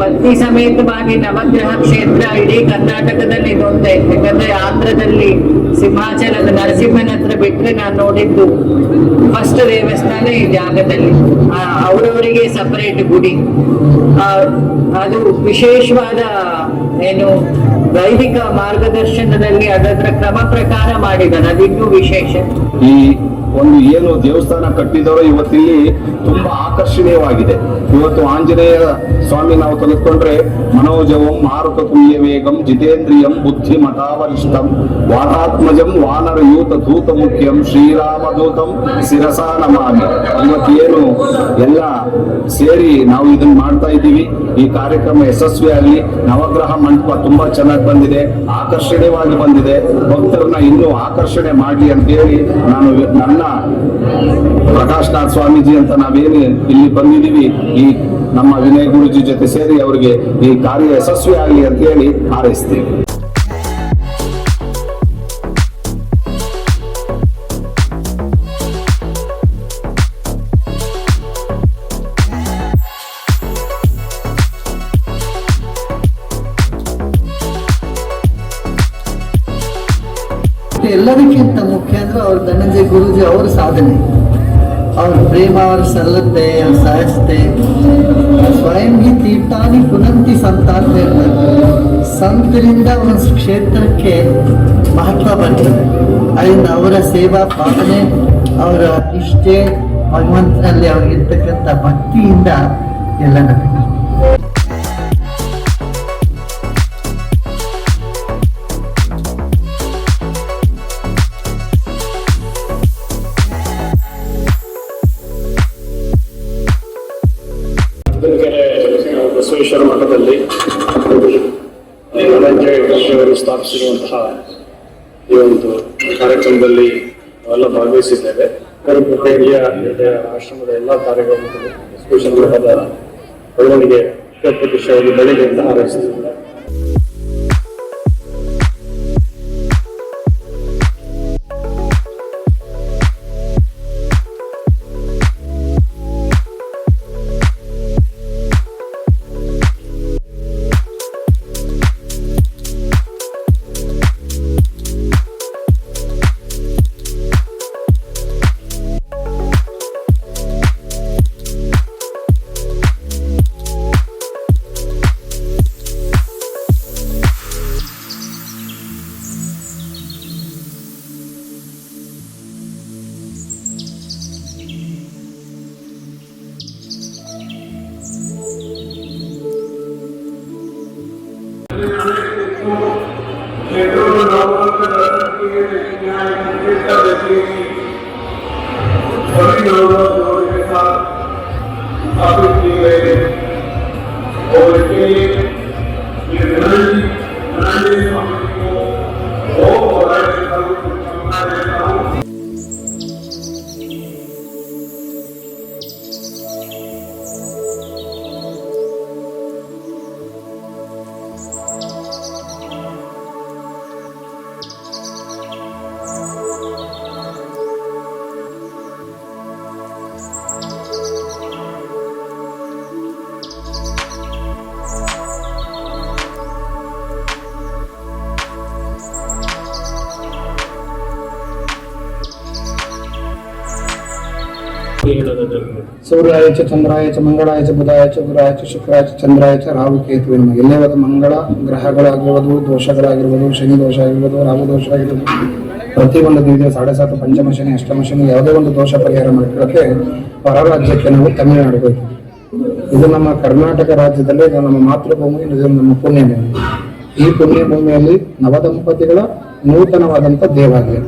ಶಕ್ತಿ ಸಮೇತವಾಗಿ ನವಗ್ರಹ ಕ್ಷೇತ್ರ ಇಡೀ ಕರ್ನಾಟಕದಲ್ಲಿ ಇದೊಂದೇ. ಯಾಕಂದ್ರೆ ಆಂಧ್ರದಲ್ಲಿ ಸಿಂಹಾಚಲದ ನರಸಿಂಹನ ಹತ್ರ ಬಿಟ್ರೆ ನಾನು ನೋಡಿದ್ದು ಫಸ್ಟ್ ದೇವಸ್ಥಾನ ಈ ಜಾಗದಲ್ಲಿ. ಆ, ಅವರವರಿಗೆ ಸಪರೇಟ್ ಗುಡಿ. ಆ, ಅದು ವಿಶೇಷವಾದ ಏನು ವೈದಿಕ ಮಾರ್ಗದರ್ಶನದಲ್ಲಿ ಅದರ ಕ್ರಮ ಪ್ರಕಾರ ಮಾಡಿದ್ದಾರೆ. ಅದಿನ್ನೂ ವಿಶೇಷ. ಈ ಒಂದು ಏನು ದೇವಸ್ಥಾನ ಕಟ್ಟಿದರೋ ಇವತ್ತಿಲ್ಲಿ ತುಂಬಾ ಆಕರ್ಷಣೀಯವಾಗಿದೆ. ಇವತ್ತು ಆಂಜನೇಯ ಸ್ವಾಮಿ ನಾವು ತಲುಪಿಕೊಂಡ್ರೆ ಮನೋಜವಂ ಮಾರುತ ಕುಯ್ಯ ವೇಗಂ ಜಿತೇಂದ್ರಿಯಂ ಬುದ್ಧಿ ಮತಾವರಿಷ್ಠಂ ವಾತಾತ್ಮಜಂ ವಾನರ ಯೂತ ಧೂತ ಮುಖ್ಯಂ ಶ್ರೀರಾಮದೂತಂ ಶಿರಸಾ ನಮಾಮಿ. ಇವತ್ತೇನು ಎಲ್ಲ ಸೇರಿ ನಾವು ಇದನ್ನ ಮಾಡ್ತಾ ಇದ್ದೀವಿ. ಈ ಕಾರ್ಯಕ್ರಮ ಯಶಸ್ವಿ ಆಗಲಿ ನವಗ್ರಹ ಮಂಟಪ ತುಂಬಾ ಚೆನ್ನಾಗಿ ಬಂದಿದೆ. ಆಕರ್ಷಣೀಯವಾಗಿ ಬಂದಿದೆ. ಭಕ್ತರನ್ನ ಇನ್ನೂ ಆಕರ್ಷಣೆ ಮಾಡಲಿ ಅಂತ ಹೇಳಿ ನಾನು ನನ್ನ ಪ್ರಕಾಶ್ ನಾಥ್ ಸ್ವಾಮೀಜಿ ಅಂತ ನಾವೇನು ಇಲ್ಲಿ ಬಂದಿದ್ದೀವಿ, ಈ ನಮ್ಮ ವಿನಯ್ ಗುರುಜಿ ಜೊತೆ ಸೇರಿ ಅವರಿಗೆ ಈ ಕಾರ್ಯ ಯಶಸ್ವಿ ಆಗಲಿ ಅಂತ ಹೇಳಿ ಹಾರೈಸ್ತೀವಿ. ಎಲ್ಲದಕ್ಕಿಂತ ಮುಖ್ಯ ಅಂದ್ರೆ ಅವ್ರ ಧನಂಜಯ ಗುರುಜಿ ಅವ್ರ ಸಾಧನೆ. ಅವ್ರ ಪ್ರೇಮ, ಅವ್ರ ಸಲ್ಲತೆ ಅವ್ರ ಸಹಜತೆ ಸ್ವಯಂ ಗಿ ತೀರ್ಥಾನಿ ಪುನಂತಿ ಸಂತ ಸಂತರಿಂದ ಒಂದು ಕ್ಷೇತ್ರಕ್ಕೆ ಮಹತ್ವ ಬರ್ತದೆ ಅದರಿಂದ ಅವರ ಸೇವಾ ಭಾವನೆ, ಅವರ ನಿಷ್ಠೆ, ಭಗವಂತನಲ್ಲಿ ಅವ್ರಿಗಿರ್ತಕ್ಕಂಥ ಭಕ್ತಿಯಿಂದ ಎಲ್ಲ ನಮಗೆ ಮಠದಲ್ಲಿ ಧನಂಜಯ ಕೃಷ್ಣವರು ಸ್ಥಾಪಿಸಿರುವಂತಹ ಈ ಒಂದು ಕಾರ್ಯಕ್ರಮದಲ್ಲಿ ನಾವೆಲ್ಲ ಭಾಗವಹಿಸಿದ್ದೇವೆ. ಕರುಪೇಟೆಯ ಆಶ್ರಮದ ಎಲ್ಲ ಕಾರ್ಯಕ್ರಮಗಳು ಬೆಳವಣಿಗೆ ಪ್ರತಿಷ್ಠೆಯಾಗಿ ಬೆಳಿಗ್ಗೆ ಅಂತ सभी लोगों को साथ स्थापित किए गए और इसके लिए ಸೂರ್ಯಾಯ ಚ ಚಂದ್ರಾಯ ಚ ಮಂಗಳಾಯ ಚ ಬುಧಾಯ ಚ ಗುರಾಯ ಚ ಶುಕ್ರಾಯ ಚ ಚಂದ್ರಾಯ ಚ ರಾಹು ಕೇತು ನಮಗೆ. ಎಲ್ಲೇ ಒಂದು ಮಂಗಳ ಗ್ರಹಗಳಾಗಿರ್ಬೋದು, ದೋಷಗಳಾಗಿರ್ಬೋದು, ಶನಿ ದೋಷ ಆಗಿರ್ಬೋದು, ರಾಹು ದೋಷ ಆಗಿರ್ಬೋದು. ಪ್ರತಿಯೊಂದು ದಿವ್ಯ ಸಾಡೆ ಸಾತು ಪಂಚಮ ಶನಿ, ಅಷ್ಟಮ ಶನಿ ಯಾವುದೇ ಒಂದು ದೋಷ ಪರಿಹಾರ ಮಾಡಿಕೊಳ್ಳಕ್ಕೆ ಹೊರ ರಾಜ್ಯಕ್ಕೆ ನಾವು ತಮಿಳುನಾಡು ಹೋಗ್ತೀವಿ. ಇದು ನಮ್ಮ ಕರ್ನಾಟಕ ರಾಜ್ಯದಲ್ಲೇ ಇದು ನಮ್ಮ ಮಾತೃಭೂಮಿ, ಇದು ನಮ್ಮ ಪುಣ್ಯಭೂಮಿ. ಈ ಪುಣ್ಯಭೂಮಿಯಲ್ಲಿ ನವದಂಪತಿಗಳ ನೂತನವಾದಂಥ ದೇವಾಲಯ.